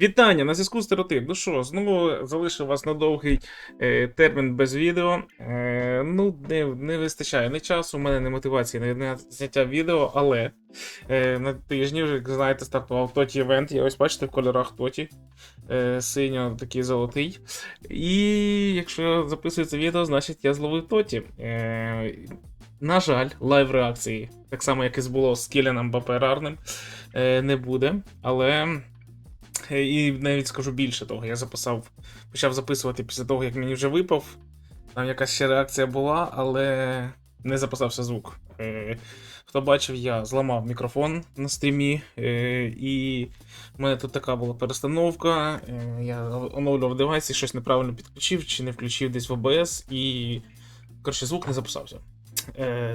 Вітання на зв'язку стереотип. Ну що, знову залишив вас на довгий е, термін без відео. Е, ну, не, не вистачає ні часу, у мене не мотивації на зняття відео, але е, на тижні вже, як знаєте, стартував Тоті івент. Я ось бачите в кольорах Тоті. Е, синьо такий золотий. І якщо записується відео, значить я зловив Тоті. Е, на жаль, лайв реакції, так само як і було з Кіляном Баперарним, е, не буде. Але. Е, І навіть скажу більше того, я записав, почав записувати після того, як мені вже випав. Там якась ще реакція була, але не записався звук. Е, Хто бачив, я зламав мікрофон на стрімі, е, і в мене тут така була перестановка. Я оновлював девайс і щось неправильно підключив чи не включив десь в OBS, і коротше, звук не записався.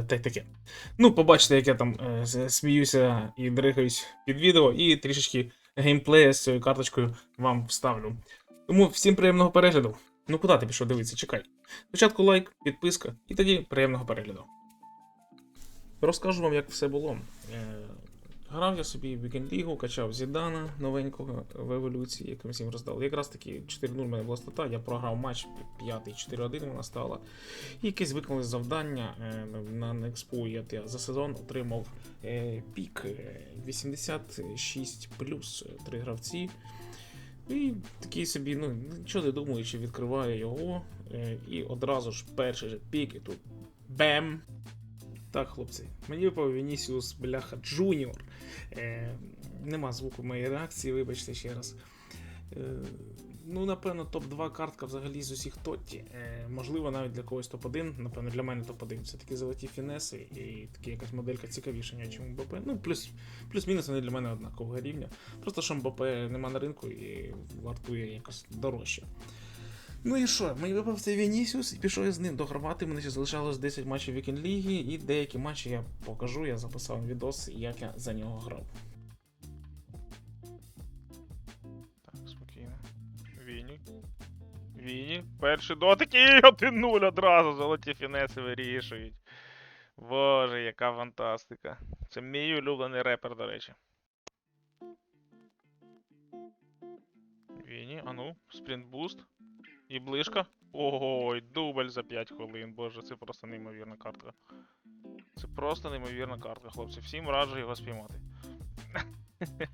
Та й таке. Ну, побачите, як я там сміюся і дригаюсь під відео, і трішечки геймплея з цією карточкою вам вставлю. Тому всім приємного перегляду. Ну куди ти пішов дивитися, чекай. Спочатку лайк, підписка, і тоді приємного перегляду. Розкажу вам, як все було. Е, Грав я собі в Weekend League, качав Зідана новенького в еволюції, яку всім роздали. Якраз таки 4-0 в мене була стата, я програв матч 5-4-1 вона стала. І якесь виконали завдання е, на Нexpo. Я, за сезон отримав е, пік е, 86 плюс 3 гравці. І такий собі, ну, нічого не думаючи, відкриваю його. Е, і одразу ж перший же пік, і тут бем! Так, хлопці, мені випав Вінісіус Бляха Джуніор. Е, нема звуку моєї реакції, вибачте ще раз. Е, ну, напевно, топ-2 картка взагалі з усіх Тотті. Е, можливо, навіть для когось топ-1, напевно, для мене топ-1. Все таки золоті фінеси і така якась моделька цікавіша, ніж МБП. Ну, плюс, плюс-мінус вони для мене однакового рівня. Просто що МБП нема на ринку і вартує якось дорожче. Ну і що, мені випав цей Вінісіус і пішов я з ним до догравати. Мене ще залишалось 10 матчів Вікенд Ліги, і деякі матчі я покажу, я записав відос, як я за нього грав. Так, спокійно. Віні. Віні. Перший дотик і 1-0 одразу. Золоті фінеси вирішують. Боже, яка фантастика. Це мій улюблений репер, до речі. Віні, а ну, спринтбуст. І ближка. Ой, дубль за 5 хвилин. Боже, це просто неймовірна картка. Це просто неймовірна картка, хлопці. Всім раджу його спіймати.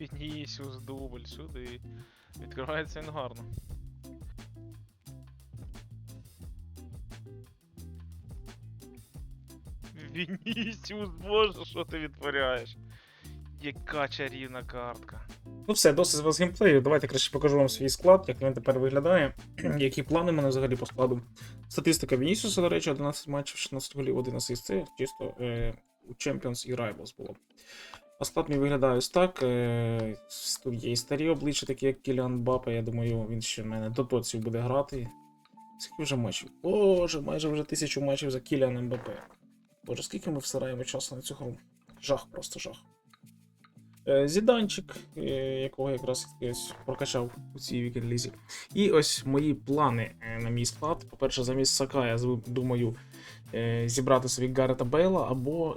Вінісіус, дубль, сюди. Відкривається він гарно. Вінісіус, боже, що ти відтворяєш? Яка чарівна картка. Ну все, досить з вас геймплею. Давайте краще покажу вам свій склад, як він тепер виглядає. Які плани в мене взагалі по складу. Статистика Вінісіуса, до речі, 11 матчів, 16 голів, 1 асист. Це чисто е, Champions і Rivals було. Склад виглядає ось так. Е, тут є і старі обличчя, такі як Кіліан Бапа. Я думаю, він ще в мене до тоців буде грати. Скільки вже матчів? Боже, майже вже тисячу матчів за Кіліан МБП. Боже, скільки ми всираємо часу на цю гру? Жах, просто жах. Е, Зіданчик, е, якого якраз прокачав у цій вікенд-лізі. І ось мої плани е, на мій склад. По-перше, замість Сака я думаю зібрати собі Гарета Бейла, або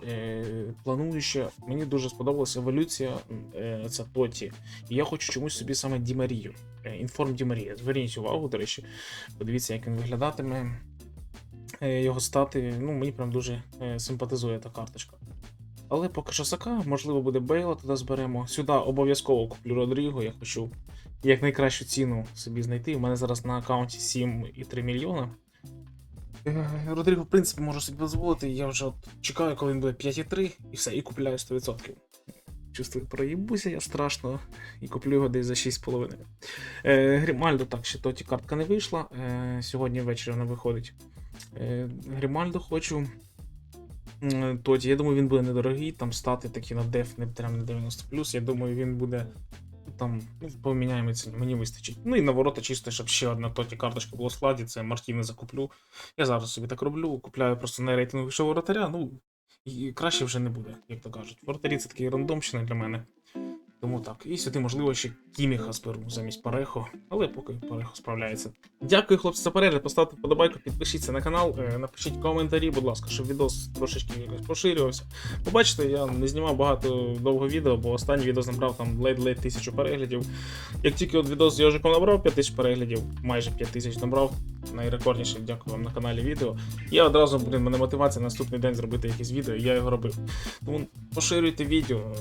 планую ще. Мені дуже сподобалася еволюція це Тоті. І я хочу чомусь собі саме Дімарію. Інформ Дімарія. Зверніть увагу, до речі, подивіться, як він виглядатиме. Його стати, ну, мені прям дуже симпатизує та карточка. Але поки що можливо, буде Бейла, туди зберемо. Сюди обов'язково куплю Родріго, я хочу як найкращу ціну собі знайти. У мене зараз на аккаунті 7,3 мільйона. Е, Родріго, в принципі, можу собі дозволити. Я вже от чекаю, коли він буде 5,3 і все, і купляю 100%. Чувствую, проїбуся я страшно і куплю його десь за 6,5. Е, Грімальдо так, ще тоті картка не вийшла. Е, сьогодні ввечері вона виходить. Е, Грімальдо хочу. Тоді, я думаю, він буде недорогий, там стати такі на деф не прям на 90 Я думаю, він буде там, ну, поміняємо ціні, мені вистачить. Ну і на ворота чисто, щоб ще одна тоті карточка була в складі, це Мартіни закуплю. Я зараз собі так роблю, купляю просто не рейтингового воротаря, ну і краще вже не буде, як то кажуть. Воротарі це такий рандомщина для мене. Тому так. І сюди, можливо, ще Кіміха зберу замість Парехо, але поки Парехо справляється. Дякую, хлопці, за перегляд. Поставте вподобайку, підпишіться на канал, е, напишіть коментарі, будь ласка, щоб відос трошечки якось поширювався. Побачите, я не знімав багато довго відео, бо останнє відео набрав там ледь-ледь тисячу переглядів. Як тільки от відос з Йожиком набрав 5 тисяч переглядів, майже 5 тисяч набрав, найрекордніше, дякую вам на каналі відео. Я одразу, блін, мене мотивація наступний день зробити якесь відео, я його робив. Тому поширюйте відео,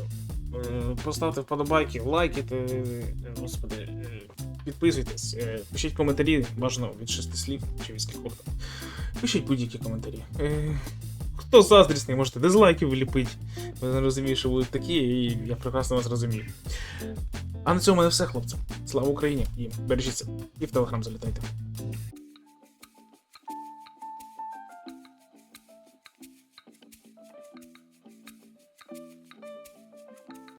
поставте вподобайки, лайкайте, е, господи, е, підписуйтесь, е, пишіть коментарі, бажано від шести слів чи від скількох. Пишіть будь-які коментарі. Е, Хто заздрісний, можете дизлайки вліпити. Я не розумію, що будуть такі, і я прекрасно вас розумію. А на цьому мене все, хлопці. Слава Україні і бережіться. І в телеграм залітайте.